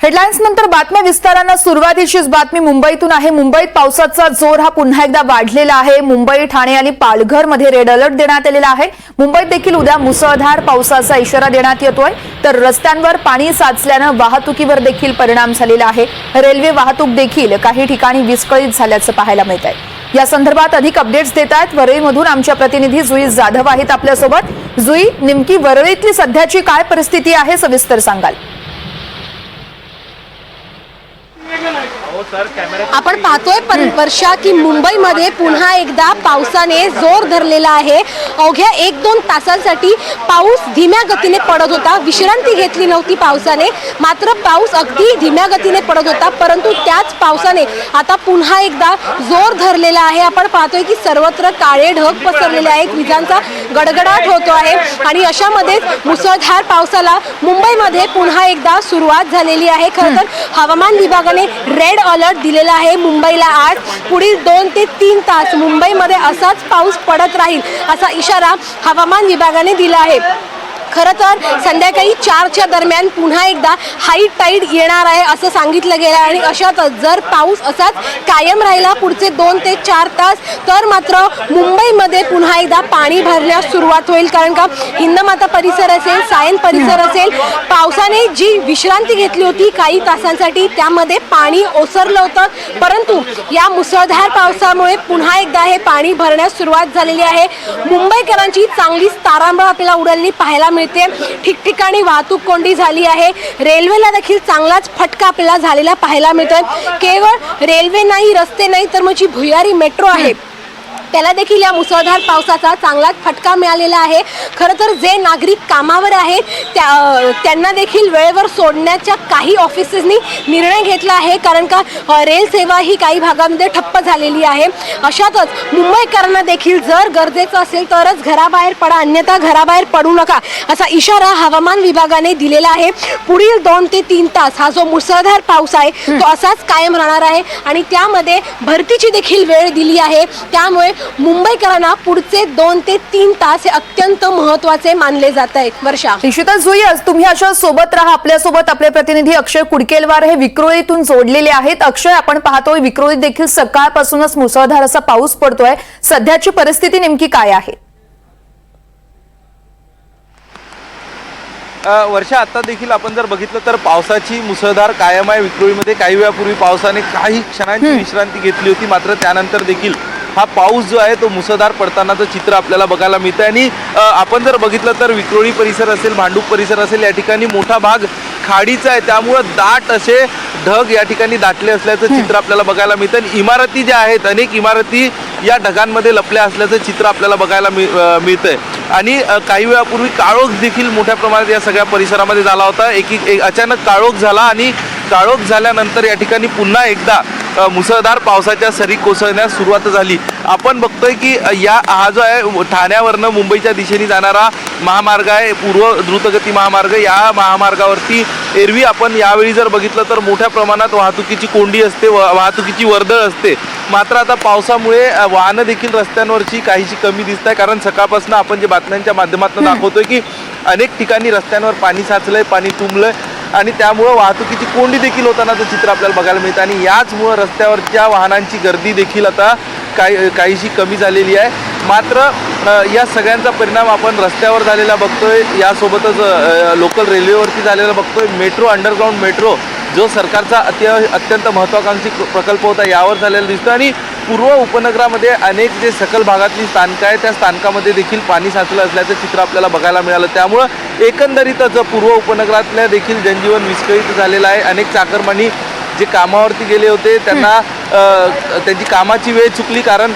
Headlines नंतर बातम्या विस्तारानं. सुरुवातीचीच बातमी मुंबईतून आहे. मुंबईत पावसाचा जोर हा पुन्हा एकदा वाढलेला आहे. मुंबई ठाणे आणि पालघरमध्ये रेड अलर्ट देण्यात आलेला आहे. मुंबईत देखील उद्या मुसळधार पावसाचा इशारा देण्यात येतोय. तर रस्त्यांवर पाणी साचल्यानं वाहतुकीवर देखील परिणाम झालेला आहे. रेल्वे वाहतूक देखील काही ठिकाणी विस्कळीत झाल्याचं पाहायला मिळत आहे या संदर्भात अधिक अपडेट्स देत आहेत वरळीमधून आमच्या प्रतिनिधी जुई जाधव आहेत आपल्यासोबत. जुई नेमकी वरळीतली सध्याची काय परिस्थिती आहे सविस्तर सांगाल. आपण पाहतोय वर्षा की मुंबईमध्ये पुन्हा एकदा पावसाने जोर धरलेला आहे. अवघ्या एक दोन तासांसाठी पाऊस धीम्या गतीने पडत होता. विश्रांती घेतली नव्हती पावसाने. मात्र पाऊस अगदी धीम्या गतीने पडत होता. परंतु त्याच पावसाने आता पुन्हा एकदा जोर धरलेला आहे. आपण पाहतोय की सर्वत्र काळे ढग पसरलेले आहेत. विजांचा गडगडाट होतो आहे. आणि अशामध्ये मुसळधार पावसाला मुंबईमध्ये पुन्हा एकदा सुरुवात झालेली आहे. खरं तर हवामान विभागाने रेड अलर्ट दिलेला आहे मुंबईला आज. पुढील दोन ते तीन तास मुंबईमध्ये असाच पाऊस पडत राहील असा इशारा हवामान विभागाने दिला आहे. खरं तर संध्याकाळी चारच्या दरम्यान पुन्हा एकदा हाई टाईड येणार आहे असं सांगितलं गेलं आणि अशातच जर पाऊस असाच कायम राहिला पुढचे दोन ते चार तास तर मात्र मुंबईमध्ये पुन्हा एकदा पाणी भरण्यास सुरुवात होईल. कारण का हिंदमाता परिसर असेल सायन परिसर असेल पावसाने जी विश्रांती घेतली होती काही तासांसाठी त्यामध्ये पाणी ओसरलं होतं. परंतु या मुसळधार पावसामुळे पुन्हा एकदा हे पाणी भरण्यास सुरुवात झालेली आहे. मुंबईकरांची चांगलीच तारांबळ आपल्याला उडालेली पाहायला मिळते. ठिकठिकाणी वाहतूक कोंडी झाली आहे. रेल्वेला देखील चांगलाच फटका आपल्याला झालेला पाहायला मिळतोय. केवळ रेल्वे नाही रस्ते नाही तर मग जी भुयारी मेट्रो आहे त्याला देखील या मुसळधार पावसाचा चांगलाच फटका मिळालेला आहे. खरं तर जे नागरिक कामावर आहेत त्या त्यांना देखील वेळेवर सोडण्याच्या काही ऑफिसेसनी निर्णय घेतला आहे. कारण का रेल सेवा ही काही भागामध्ये ठप्प झालेली आहे. अशातच मुंबईकरांना देखील जर गरजेचं असेल तरच घराबाहेर पडा अन्यथा घराबाहेर पडू नका असा इशारा हवामान विभागाने दिलेला आहे. पुढील दोन ते तीन तास हा जो मुसळधार पाऊस आहे तो असाच कायम राहणार आहे. आणि त्यामध्ये भरतीची देखील वेळ दिली आहे. त्यामुळे मुंबईकरांना पुढचे दोन ते तीन तास हे अत्यंत महत्त्वाचे मानले जात आहेत. वर्षा. निश्चितच आज तुम्ही अशा सोबत राहा. आपल्यासोबत आपले प्रतिनिधी अक्षय कुडकेलवार हे विक्रोळीतून जोडलेले आहेत. अक्षय आपण पाहतोय विक्रोळीत देखील सकाळपासूनच मुसळधार असा पाऊस पडतोय. सध्याची परिस्थिती नेमकी काय आहे? अ, वर्षा आता देखील आपण जर बघितलं तर पावसाची मुसळधार कायम आहे. विक्रोळीमध्ये काही वेळापूर्वी पावसाने काही क्षणांची विश्रांती घेतली होती. मात्र त्यानंतर देखील हा पाऊस जो आहे तो मुसळधार पडतानाचं चित्र आपल्याला बघायला मिळतं आणि आपण जर बघितलं तर विक्रोळी परिसर असेल भांडूप परिसर असेल या ठिकाणी मोठा भाग खाडीचा आहे. त्यामुळं दाट असे ढग या ठिकाणी दाटले असल्याचं चित्र आपल्याला बघायला मिळतं आणि इमारती ज्या आहेत अनेक इमारती या ढगांमध्ये लपल्या असल्याचं चित्र आपल्याला बघायला मिळ मिळतंय. आणि काही वेळापूर्वी काळोख देखील मोठ्या प्रमाणात या सगळ्या परिसरामध्ये झाला होता. एक एक अचानक काळोख झाला आणि काळोख झाल्यानंतर या ठिकाणी पुन्हा एकदा मुसळधार पावसाच्या सरी कोसळण्यास सुरुवात झाली. आपण बघतोय की या हा जो आहे ठाण्यावरनं मुंबईच्या दिशेने जाणारा महामार्ग आहे पूर्व द्रुतगती महामार्ग. या महामार्गावरती एरवी आपण यावेळी जर बघितलं तर मोठ्या प्रमाणात वाहतुकीची कोंडी असते व वाहतुकीची वर्दळ असते. मात्र आता पावसामुळे वाहनं देखील रस्त्यांवरची काहीशी कमी दिसत आहे कारण सकाळपासून आपण जे बातम्यांच्या माध्यमातून दाखवतोय की अनेक ठिकाणी रस्त्यांवर पाणी साचलंय पाणी तुंबलंय. आणि त्यामुळं वाहतुकीची कोंडी देखील होतानाचं चित्र आपल्याला बघायला मिळतं. आणि याचमुळं रस्त्यावरच्या वाहनांची गर्दी देखील आता काही काहीशी कमी झालेली आहे. मात्र या सगळ्यांचा परिणाम आपण रस्त्यावर झालेला बघतोय. यासोबतच लोकल रेल्वेवरती झालेला बघतोय. मेट्रो अंडरग्राऊंड मेट्रो जो सरकारचा अत्य अत्यंत महत्त्वाकांक्षी प्रकल्प होता यावर झालेला दिसतो आणि पूर्व उपनगरामध्ये अनेक जे सकल भागातली स्थानकं आहेत त्या स्थानकामध्ये देखील पाणी साचलं असल्याचं चित्र आपल्याला बघायला मिळालं. त्यामुळं एकंदरीतच पूर्व उपनगरातल्या देखील जनजीवन विस्कळीत झालेलं आहे. अनेक चाकरमानी जे कामावरती गेले होते त्यांना त्यांची कामाची वेळ चुकली कारण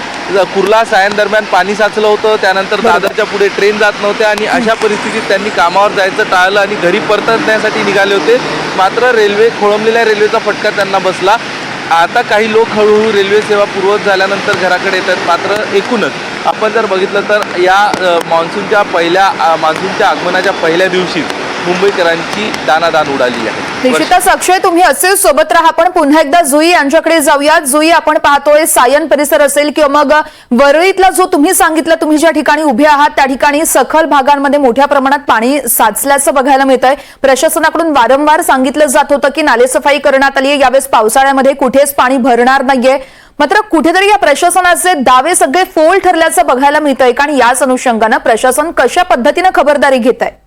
कुर्ला सायन दरम्यान पाणी साचलं होतं. त्यानंतर दादरच्या पुढे ट्रेन जात नव्हत्या आणि अशा परिस्थितीत त्यांनी कामावर जायचं टाळलं आणि घरी परतण्यासाठी निघाले होते. मात्र रेल्वे खोळंबलेल्या रेल्वेचा फटका त्यांना बसला. आता काही लोक हळूहळू रेल्वे सेवा पूर्वत झाल्यानंतर घराकडे येतात. मात्र एकूणच आपण जर बघितलं तर या मान्सूनच्या पहिल्या मान्सूनच्या आगमनाच्या पहिल्या दिवशी मुंबईकरांची दानादान उडाली आहे. निश्चितच अक्षय तुम्ही असे सोबत राहा पण पुन्हा एकदा जुई यांच्याकडे जाऊया जुई आपण पाहतोय सायन परिसर असेल किंवा मग वरळीतला जो तुम्ही सांगितलं तुम्ही ज्या ठिकाणी उभे आहात त्या ठिकाणी सखल भागांमध्ये मोठ्या प्रमाणात पाणी साचल्याचं बघायला मिळत आहे प्रशासनाकडून वारंवार सांगितलं जात होतं की नालेसफाई करण्यात आली आहे. यावेळेस पावसाळ्यामध्ये कुठेच पाणी भरणार नाहीये. मात्र कुठेतरी या प्रशासनाचे दावे सगळे फोल ठरल्याचं बघायला मिळतंय. कारण याच अनुषंगानं प्रशासन कशा पद्धतीनं खबरदारी घेत आहे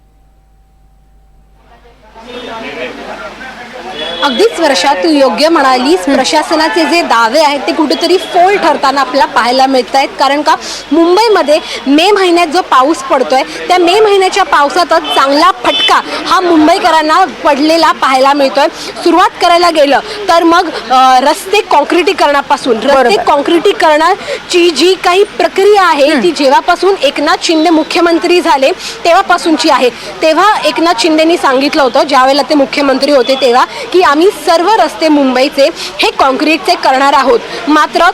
अगदीच वर्षा तू योग्य म्हणालीस. प्रशासनाचे जे दावे आहेत ते कुठेतरी फोल ठरताना आपल्याला पाहायला मिळत आहेत कारण का मुंबईमध्ये मे महिन्यात जो पाऊस पडतोय त्या मे महिन्याच्या पावसातच चांगला फटका हा मुंबईकरांना पडलेला पाहायला मिळतोय. सुरुवात करायला गेलं तर मग रस्ते कॉन्क्रिटीकरणापासून रस्ते. कॉन्क्रिटीकरणाची जी काही प्रक्रिया आहे ती जेव्हापासून एकनाथ शिंदे मुख्यमंत्री झाले तेव्हापासूनची आहे. तेव्हा एकनाथ शिंदेनी सांगितलं होतं ज्यावेळेला ते मुख्यमंत्री होते तेव्हा की आम्ही सर्व रस्ते मुंबईचे हे कॉन्क्रीटचे करणार आहोत. मात्र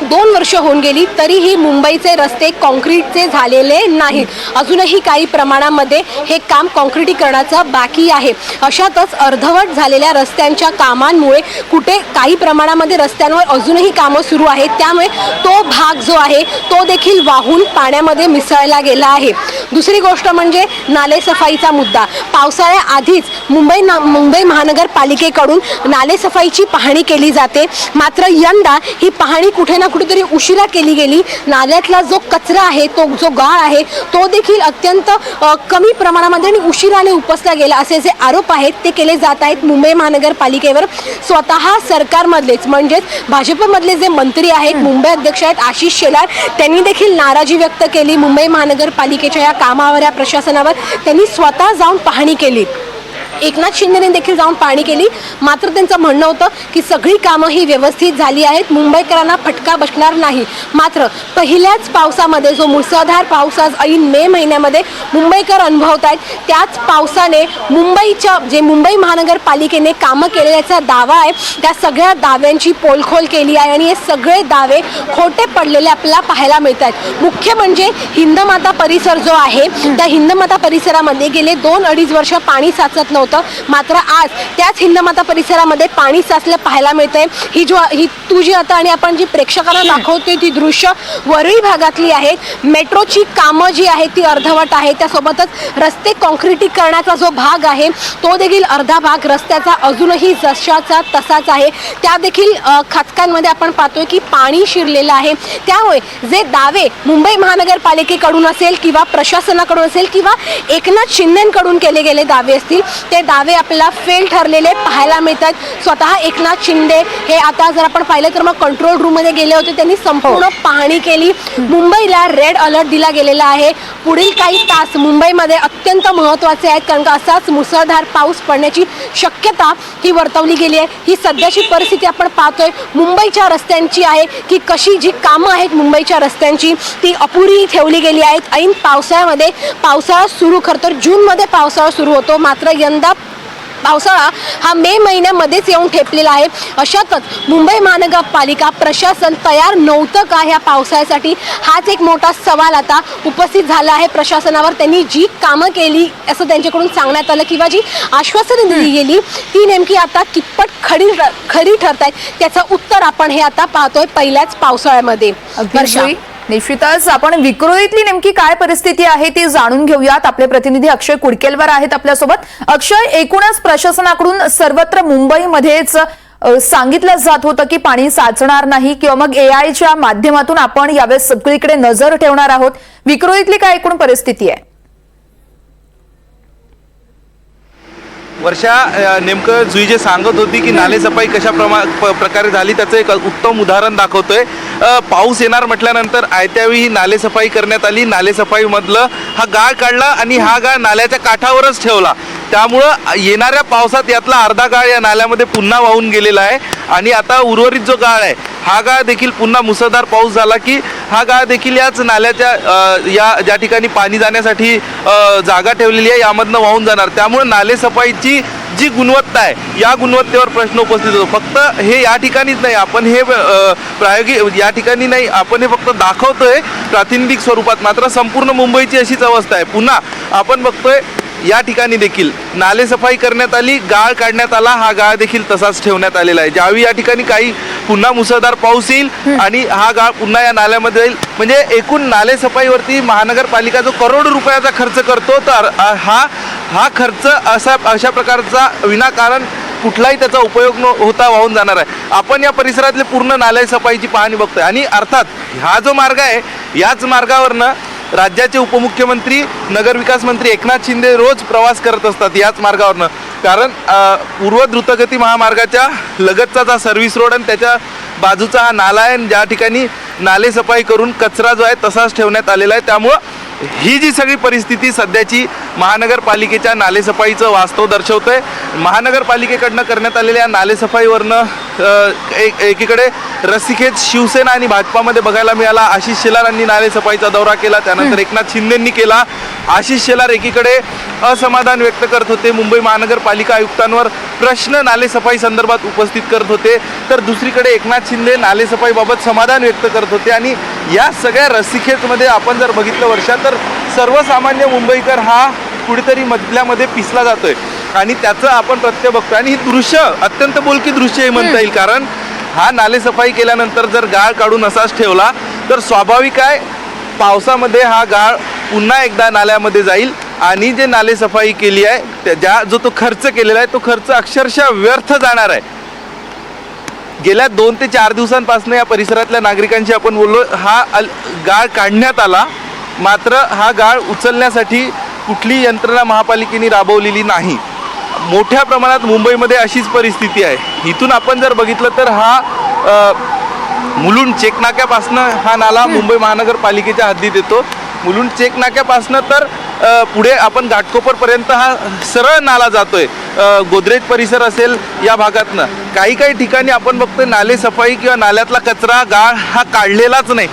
दोन वर्ष होऊन गेली तरीही मुंबईचे रस्ते कॉन्क्रीटचे झालेले नाहीत. अजूनही काही प्रमाणामध्ये हे काम कॉन्क्रिटीकरणाचं बाकी आहे. अशातच अर्धवट झालेल्या रस्त्यांच्या कामांमुळे कुठे काही प्रमाणामध्ये रस्त्यांवर अजूनही कामं सुरू आहेत त्यामुळे तो भाग जो आहे तो देखील वाहून पाण्यामध्ये मिसळला गेला आहे. दुसरी गोष्ट म्हणजे नालेसफाईचा मुद्दा. पावसाळ्याआधीच मुंबई ना मुंबई महानगरपालिकेकडून नालेसफाईची पाहणी केली जाते. मात्र यंदा ही पाहणी कुठे ना कुठेतरी उशिरा केली गेली. नाल्यातला जो कचरा आहे तो जो गाळ आहे तो देखील अत्यंत कमी प्रमाणामध्ये आणि उशिराने उपसला गेला. असे जे आरोप आहेत ते केले जात आहेत मुंबई महानगरपालिकेवर. स्वतः सरकारमधलेच म्हणजेच भाजपमधले जे मंत्री आहेत मुंबई अध्यक्ष आहेत आशिष शेलार त्यांनी देखील नाराजी व्यक्त केली. मुंबई महानगरपालिकेच्या या कामावर या प्रशासनावर त्यांनी स्वतः जाऊन पाहणी केली. एकनाथ शिंदेने देखील जाऊन पाहणी केली. मात्र त्यांचं म्हणणं होतं की सगळी कामं ही व्यवस्थित झाली आहेत. मुंबईकरांना फटका बसणार नाही. मात्र पहिल्याच पावसामध्ये जो मुसळधार पाऊस आज ऐन मे महिन्यामध्ये मुंबईकर अनुभवत आहेत त्याच पावसाने मुंबईच्या जे मुंबई महानगरपालिकेने कामं केलेल्याचा दावा आहे त्या सगळ्या दाव्यांची पोलखोल केली आहे आणि हे सगळे दावे खोटे पडलेले आपल्याला पाहायला मिळत आहेत. मुख्य म्हणजे हिंदमाता परिसर जो आहे त्या हिंदमाता परिसरामध्ये गेले दोन अडीच वर्ष पाणी साचत नव्हतं. मात्र आज त्याच हिंदमाता परिसरामध्ये पाणी साचलं पाहायला मिळतंय. ही जो ही तू जी आता आणि आपण जी प्रेक्षकांना दाखवतोय ती दृश्य वरळी भागातली आहेत मेट्रोची कामं जी आहेत ती अर्धवट आहे. त्यासोबतच रस्ते कॉन्क्रिटीकरणाचा जो भाग आहे तो देखील अर्धा भाग रस्त्याचा अजूनही जशाचा तसाच आहे. त्या देखील खचकांमध्ये आपण पाहतोय की पाणी शिरलेलं आहे. त्यामुळे जे दावे मुंबई महानगरपालिकेकडून असेल किंवा प्रशासनाकडून असेल किंवा एकनाथ शिंदेकडून केले गेले दावे असतील ते दावे आपल्याला फेल ठरलेले पाहायला मिळतात. स्वतः एकनाथ शिंदे हे आता जर आपण पाहिलं तर मग कंट्रोल रूममध्ये गेले होते. त्यांनी संपूर्ण पाहणी केली. मुंबईला रेड अलर्ट दिला गेलेला आहे. पुढील काही तास मुंबईमध्ये अत्यंत महत्त्वाचे आहेत. कारण का असाच मुसळधार पाऊस पडण्याची शक्यता ही वर्तवली गेली आहे. ही सध्याची परिस्थिती आपण पाहतोय. मुंबईच्या रस्त्यांची आहे की कशी जी कामं आहेत मुंबईच्या रस्त्यांची ती अपुरी ठेवली गेली आहेत. ऐन पावसाळ्यामध्ये पावसाळा सुरू खरं तर जूनमध्ये पावसाळा सुरू होतो. मात्र यंदा पावसाळा हा मे महिन्यामध्येच येऊन ठेपलेला आहे. अशातच मुंबई महानगरपालिका प्रशासन तयार नव्हतं का ह्या पावसाळ्यासाठी? हाच एक मोठा सवाल आता उपस्थित झाला आहे प्रशासनावर. त्यांनी जी कामं केली असं त्यांच्याकडून सांगण्यात आलं किंवा जी आश्वासनं दिली गेली ती नेमकी आता कितपत खरी खरी ठरत आहेत त्याचं उत्तर आपण हे आता पाहतोय पहिल्याच पावसाळ्यामध्ये. निश्चितच आपण विक्रोळीतली नेमकी काय परिस्थिती आहे ती जाणून घेऊयात. आपले प्रतिनिधी अक्षय कुडकेलवर आहेत आपल्यासोबत. अक्षय एकूणच प्रशासनाकडून सर्वत्र मुंबईमध्येच सांगितलं जात होतं की पाणी साचणार नाही किंवा मग एआयच्या माध्यमातून आपण यावेळेस सगळीकडे नजर ठेवणार आहोत. विक्रोळीतली काय एकूण परिस्थिती आहे? वर्षा नेमकं जुई जे सांगत होती की नालेसफाई कशा प्रमा प- प्रकारे झाली त्याचं एक उत्तम उदाहरण दाखवतोय. पाऊस येणार म्हटल्यानंतर आयत्यावेळी ही नालेसफाई करण्यात आली. नालेसफाईमधलं हा गाळ काढला आणि हा गाळ नाल्याच्या काठावरच ठेवला. त्यामुळं येणाऱ्या पावसात यातला अर्धा गाळ या नाल्यामध्ये पुन्हा वाहून गेलेला आहे. आणि आता उर्वरित जो गाळ आहे हा गाळ देखील पुन्हा मुसळधार पाऊस झाला की हा गाळ देखील याच नाल्याच्या या ज्या ठिकाणी पाणी जाण्यासाठी जागा ठेवलेली आहे यामधनं वाहून जाणार. त्यामुळे नालेसफाईची जी गुणवत्ता आहे या गुणवत्तेवर प्रश्न उपस्थित होतो. फक्त हे या ठिकाणीच नाही आपण हे प्रायोगिक या ठिकाणी नाही आपण हे फक्त दाखवतोय प्रातिनिधिक स्वरूपात. मात्र संपूर्ण मुंबईची अशीच अवस्था आहे. पुन्हा आपण बघतोय या ठिकाणी देखील नाले सफाई करण्यात आली गाळ काढण्यात आला हा गाळ देखील तसाच ठेवण्यात आलेला आहे. ज्यावेळी या ठिकाणी काही पुन्हा मुसळधार पाऊस येईल आणि हा गाळ पुन्हा या नाल्यामध्ये जाईल म्हणजे एकूण नाले सफाईवरती महानगरपालिका जो करोड रुपयाचा खर्च करतो तर हा हा खर्च असा अशा प्रकारचा विनाकारण कुठलाही त्याचा उपयोग न होता वाहून जाणार आहे. आपण या परिसरातले पूर्ण नाले सफाईची पाहणी बघतोय. आणि अर्थात हा जो मार्ग आहे याच मार्गावरनं राज्याचे उपमुख्यमंत्री नगरविकास मंत्री एकनाथ शिंदे रोज प्रवास करत असतात याच मार्गावरनं. कारण पूर्व द्रुतगती महामार्गाच्या लगतचा हा सर्व्हिस रोड आणि त्याच्या बाजूचा हा नाला आहे आणि ज्या ठिकाणी नाले सफाई करून कचरा जो आहे तसाच ठेवण्यात आलेला आहे. त्यामुळं ही जी सगळी परिस्थिती सध्याची महानगरपालिकेच्या नालेसफाईचं वास्तव दर्शवतंय. महानगरपालिकेकडनं करण्यात आलेल्या या नालेसफाईवरनं एक एकीकडे रस्सीखेच शिवसेना आणि भाजपामध्ये बघायला मिळाला. आशिष शेलार यांनी नालेसफाईचा दौरा केला. त्यानंतर एकनाथ शिंदेंनी केला. आशिष शेलार एकीकडे असमाधान व्यक्त करत होते. मुंबई महानगरपालिका आयुक्तांवर प्रश्न नालेसफाई संदर्भात उपस्थित करत होते. तर दुसरीकडे एकनाथ शिंदे नालेसफाईबाबत समाधान व्यक्त करत होते. आणि या सगळ्या रस्सीखेचमध्ये आपण जर बघितलं वर्षात तर सर्वसामान्य मुंबईकर हा कुठेतरी मधल्यामध्ये पिसला जातोय. आणि त्याचं आपण प्रत्यय बघतोय. आणि ही दृश्य अत्यंत बोलकी दृश्य हे म्हणता येईल. कारण हा नालेसफाई केल्यानंतर जर गाळ काढून असाच ठेवला तर स्वाभाविक आहे पावसामध्ये हा गाळ पुन्हा एकदा नाल्यामध्ये जाईल. आणि जे नालेसफाई केली आहे त्या ज्या जो तो खर्च केलेला आहे तो खर्च अक्षरशः व्यर्थ जाणार आहे. गेल्या दोन ते चार दिवसांपासून या परिसरातल्या नागरिकांशी आपण बोललो हा गाळ काढण्यात आला. मात्र हा गाळ उचलण्यासाठी कुठली यंत्रणा महापालिकेने राबवलेली नाही. मोठ्या प्रमाणात मुंबईमध्ये अशीच परिस्थिती आहे. इथून आपण जर बघितलं तर हा मुलुंड चेकनाक्यापासनं हा नाला मुंबई महानगरपालिकेच्या हद्दीत येतो. मुलुंड चेकनाक्यापासनं तर पुढे आपण घाटकोपरपर्यंत हा सरळ नाला जातोय. गोदरेज परिसर असेल या भागातनं. काही काही ठिकाणी आपण बघतोय नाले सफाई किंवा नाल्यातला कचरा गाळ हा काढलेलाच नाही.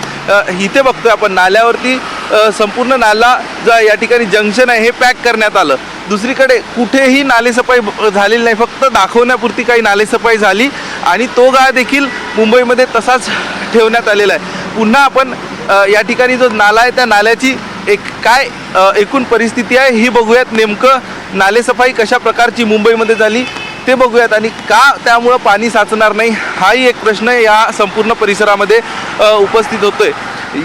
इथे बघतोय आपण. नाल्यावरती संपूर्ण नाला जा या ठिकाणी जंक्शन आहे हे पॅक करण्यात आलं. दुसरीकडे कुठेही नालेसफाई झालेली नाही फक्त दाखवण्यापुरती काही नालेसफाई झाली आणि तो गाळ देखील मुंबईमध्ये तसाच ठेवण्यात आलेला आहे. पुन्हा आपण या ठिकाणी जो नाला आहे त्या नाल्याची एक काय एकूण परिस्थिती आहे ही बघूयात नेमकं नालेसफाई कशा प्रकारची मुंबईमध्ये झाली ते बघूयात आणि का त्यामुळं पाणी साचणार नाही हाही एक प्रश्न या संपूर्ण परिसरामध्ये उपस्थित होतोय.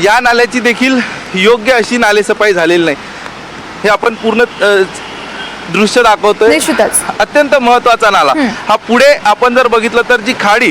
या नाल्याची देखील योग्य अशी नालेसफाई झालेली नाही. हे आपण पूर्ण दृश्य दाखवतोय. निश्चितच. अत्यंत महत्त्वाचा नाला. हा पुढे आपण जर बघितलं तर जी खाडी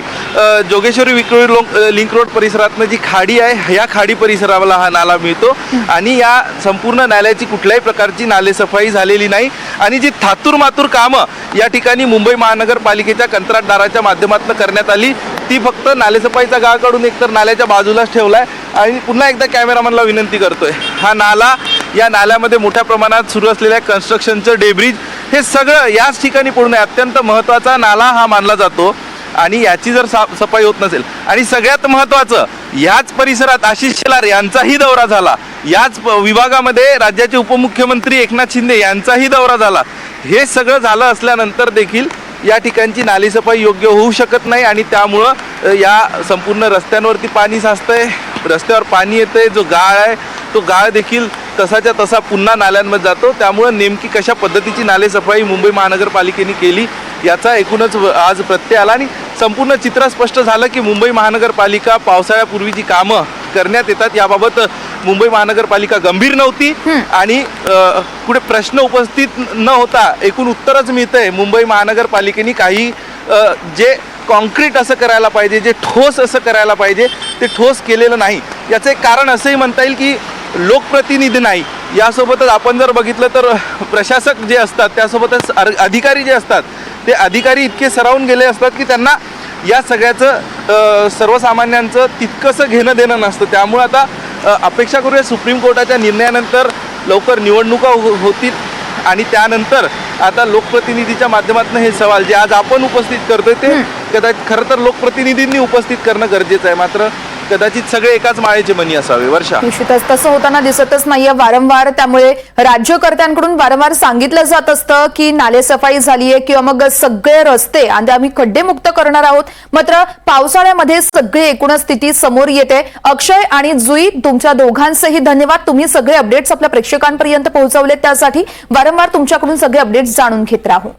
जोगेश्वरी विक्रोळी लोक रोड परिसरातनं जी खाडी आहे या खाडी परिसराला हा नाला मिळतो. आणि या संपूर्ण नाल्याची कुठल्याही प्रकारची नालेसफाई झालेली नाही. आणि जी थातूर मातूर कामं या ठिकाणी मुंबई महानगरपालिकेच्या कंत्राटदाराच्या माध्यमातून करण्यात आली ती फक्त नालेसफाईचा गाळ काढून एकतर नाल्याच्या बाजूलाच ठेवलाय. आणि पुन्हा एकदा कॅमेरामॅनला विनंती करतोय. हा नाला या नाल्यामध्ये मोठ्या प्रमाणात सुरू असलेल्या कन्स्ट्रक्शनचं डेब्रिज हे सगळं याच ठिकाणी पूर्ण आहे. अत्यंत महत्त्वाचा नाला हा मानला जातो. आणि याची जर सा सफाई होत नसेल आणि सगळ्यात महत्त्वाचं याच परिसरात आशिष शेलार यांचाही दौरा झाला. याच प- विभागामध्ये राज्याचे उपमुख्यमंत्री एकनाथ शिंदे यांचाही दौरा झाला. हे सगळं झालं असल्यानंतर देखील या ठिकाणची नालीसफाई योग्य होऊ शकत नाही आणि त्यामुळं या संपूर्ण रस्त्यांवरती पाणी साचतंय. रस्त्यावर पाणी येतंय जो गाळ आहे तो गाळ देखील तसाच्या तसा पुन्हा नाल्यांमध्ये जातो. त्यामुळं नेमकी कशा पद्धतीची नालेसफाई मुंबई महानगरपालिकेने केली याचा एकूणच आज प्रत्यय आला आणि संपूर्ण चित्र स्पष्ट झालं की मुंबई महानगरपालिका पावसाळ्यापूर्वी जी कामं करण्यात येतात याबाबत मुंबई महानगरपालिका गंभीर नव्हती आणि कुठे प्रश्न उपस्थित न होता एकूण उत्तरच मिळतंय. मुंबई महानगरपालिकेने काही जे कॉन्क्रीट असं करायला पाहिजे जे ठोस असं करायला पाहिजे ते ठोस केलेलं नाही. याचं एक कारण असंही म्हणता येईल की लोकप्रतिनिधी नाही. यासोबतच आपण जर बघितलं तर प्रशासक जे असतात त्यासोबतच अर- अधिकारी जे असतात ते अधिकारी इतके सरावून गेले असतात की त्यांना या सगळ्याचं सर्वसामान्यांचं तितकंसं घेणं देणं नसतं. त्यामुळं आता अपेक्षा करूया सुप्रीम कोर्टाच्या निर्णयानंतर लवकर निवडणुका हो- होतील आणि त्यानंतर आता लोकप्रतिनिधीच्या माध्यमातून हे सवाल जे आज आपण उपस्थित करतोय ते कदाचित खरं तर लोकप्रतिनिधींनी उपस्थित करणं गरजेचं आहे. मात्र कदाचित सगळे एकाच माळेचे मनी असावे. वर्षा. निश्चितच तसं होताना दिसतच नाहीये. वारंवार त्यामुळे राज्यकर्त्यांकडून वारंवार सांगितलं जात असतं की नाले सफाई झालीये किंवा मग सगळे रस्ते आणि आम्ही खड्डेमुक्त करणार आहोत. मात्र पावसाळ्यामध्ये सगळी एकूणच स्थिती समोर येते. अक्षय आणि जुई तुमच्या दोघांचेही धन्यवाद. तुम्ही सगळे अपडेट्स आपल्या प्रेक्षकांपर्यंत पोहोचवले त्यासाठी वारंवार तुमच्याकडून सगळे अपडेट्स जाणून घेत राहू.